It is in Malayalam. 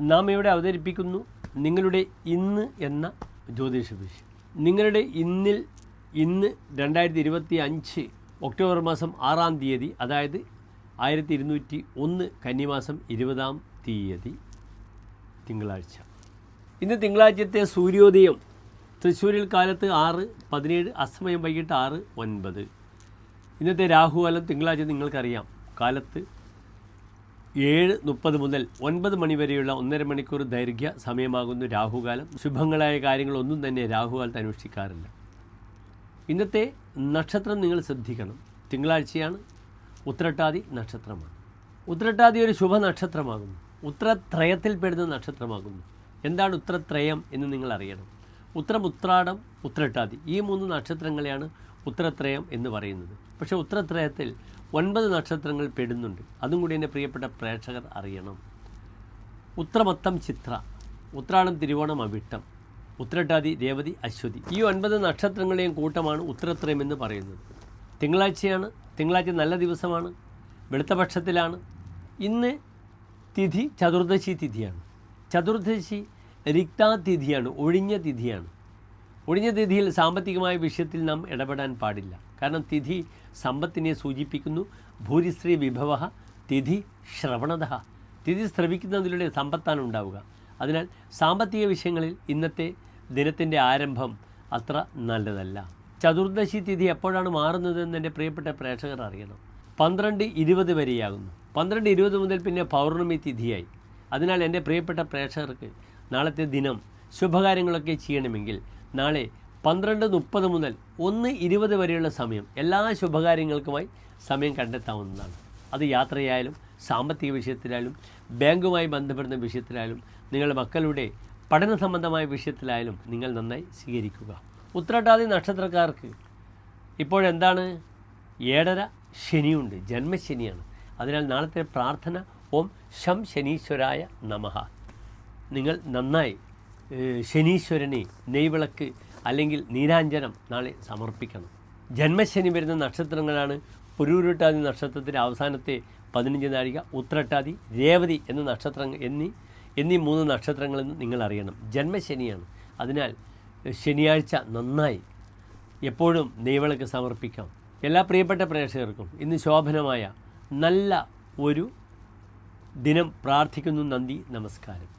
നാം ഇവിടെ അവതരിപ്പിക്കുന്നു നിങ്ങളുടെ ഇന്ന് എന്ന ജ്യോതിഷ വിഷയം. നിങ്ങളുടെ ഇന്നിൽ ഇന്ന് രണ്ടായിരത്തി ഇരുപത്തി അഞ്ച് ഒക്ടോബർ മാസം ആറാം തീയതി അതായത് ആയിരത്തി ഇരുന്നൂറ്റി ഒന്ന് കന്നിമാസം ഇരുപതാം തീയതി തിങ്കളാഴ്ച. ഇന്ന് തിങ്കളാഴ്ചത്തെ സൂര്യോദയം തൃശ്ശൂരിൽ കാലത്ത് ആറ് പതിനേഴ് അസമയം വൈകിട്ട് ആറ് ഒൻപത്. ഇന്നത്തെ രാഹുകാലം തിങ്കളാഴ്ച നിങ്ങൾക്കറിയാം. കാലത്ത് ഏഴ് മുപ്പത് മുതൽ ഒൻപത് മണി വരെയുള്ള ഒന്നര മണിക്കൂർ ദൈർഘ്യ സമയമാകുന്നു രാഹുകാലം. ശുഭങ്ങളായ കാര്യങ്ങളൊന്നും തന്നെ രാഹുകാലത്ത് അന്വേഷിക്കാറില്ല ഇന്നത്തെ നക്ഷത്രം നിങ്ങൾ ശ്രദ്ധിക്കണം. തിങ്കളാഴ്ചയാണ് ഉത്രട്ടാതി നക്ഷത്രമാണ്. ഉത്രട്ടാതി ഒരു ശുഭ നക്ഷത്രമാകുന്നു. ഉത്രത്രയത്തിൽപ്പെടുന്ന നക്ഷത്രമാകുന്നു. എന്താണ് ഉത്രത്രയം എന്ന് നിങ്ങൾ അറിയണം. ഉത്രം ഉത്രാടം ഉത്രട്ടാതി. ഈ മൂന്ന് നക്ഷത്രങ്ങളെയാണ് ഉത്രത്രയം എന്ന് പറയുന്നത്. പക്ഷേ ഉത്തരത്രയത്തിൽ ഒൻപത് നക്ഷത്രങ്ങൾ പെടുന്നുണ്ട്. അതും കൂടി എന്റെ പ്രിയപ്പെട്ട പ്രേക്ഷകർ അറിയണം. ഉത്രമത്തം ചിത്ര ഉത്രാടം തിരുവോണം അവിട്ടം ഉത്രട്ടാതി രേവതി അശ്വതി. ഈ ഒൻപത് നക്ഷത്രങ്ങളെയും കൂട്ടമാണ് ഉത്തരത്രയം എന്ന് പറയുന്നത്. തിങ്കളാഴ്ചയാണ്. തിങ്കളാഴ്ച നല്ല ദിവസമാണ്. വെളുത്തപക്ഷത്തിലാണ് ഇന്ന് തിഥി ചതുർദശി തിഥിയാണ്. ചതുർദശി രിക്താതിഥിയാണ് ഒഴിഞ്ഞ തിഥിയാണ്. ഒഴിഞ്ഞ തിഥിയിൽ സാമ്പത്തികമായ വിഷയത്തിൽ നാം ഇടപെടാൻ പാടില്ല. കാരണം തിഥി സമ്പത്തിനെ സൂചിപ്പിക്കുന്നു. ഭൂരിശ്രീ വിഭവ തിഥി ശ്രവണത. തിഥി ശ്രവിക്കുന്നതിലൂടെ സമ്പത്താണ് ഉണ്ടാവുക. അതിനാൽ സാമ്പത്തിക വിഷയങ്ങളിൽ ഇന്നത്തെ ദിനത്തിന്റെ ആരംഭം അത്ര നല്ലതല്ല. ചതുർദശി തിഥി എപ്പോഴാണ് മാറുന്നതെന്ന് എന്റെ പ്രിയപ്പെട്ട പ്രേക്ഷകർ അറിയണം. പന്ത്രണ്ട് ഇരുപത് വരെയാകുന്നു. പന്ത്രണ്ട് ഇരുപത് മുതൽ പിന്നെ പൗർണമി തിഥിയായി. അതിനാൽ എന്റെ പ്രിയപ്പെട്ട പ്രേക്ഷകർക്ക് നാളത്തെ ദിനം ശുഭകാര്യങ്ങളൊക്കെ ചെയ്യണമെങ്കിൽ നാളെ പന്ത്രണ്ട് മുപ്പത് മുതൽ ഒന്ന് ഇരുപത് വരെയുള്ള സമയം എല്ലാ ശുഭകാര്യങ്ങൾക്കുമായി സമയം കണ്ടെത്താവുന്നതാണ്. അത് യാത്രയായാലും സാമ്പത്തിക വിഷയത്തിലായാലും ബാങ്കുമായി ബന്ധപ്പെടുന്ന വിഷയത്തിലായാലും നിങ്ങളുടെ മക്കളുടെ പഠന സംബന്ധമായ വിഷയത്തിലായാലും നിങ്ങൾ നന്നായി സ്വീകരിക്കുക. ഉത്രട്ടാതി നക്ഷത്രക്കാർക്ക് ഇപ്പോഴെന്താണ്? ഏഴര ശനിയുണ്ട് ജന്മശനിയാണ്. അതിനാൽ നാളത്തെ പ്രാർത്ഥന ഓം ശം ശനീശ്വരായ നമഹ. നിങ്ങൾ നന്നായി ശനീശ്വരനെ നെയ്വിളക്ക് അല്ലെങ്കിൽ നീരാഞ്ജനം നാളെ സമർപ്പിക്കണം. ജന്മശനി വരുന്ന നക്ഷത്രങ്ങളാണ് പുരൂരുട്ടാതി നക്ഷത്രത്തിന്റെ അവസാനത്തെ പതിനഞ്ച് നാഴിക ഉത്രട്ടാതി രേവതി എന്ന നക്ഷത്രങ്ങൾ എന്നീ എന്നീ മൂന്ന് നക്ഷത്രങ്ങളെന്ന് നിങ്ങൾ അറിയണം. ജന്മശനിയാണ്. അതിനാൽ ശനിയാഴ്ച നന്നായി എപ്പോഴും നെയ്വിളക്ക് സമർപ്പിക്കാം. എല്ലാ പ്രിയപ്പെട്ട പ്രേക്ഷകർക്കും ഇന്ന് ശോഭനമായ നല്ല ഒരു ദിനം പ്രാർത്ഥിക്കുന്നു നന്ദി നമസ്കാരം.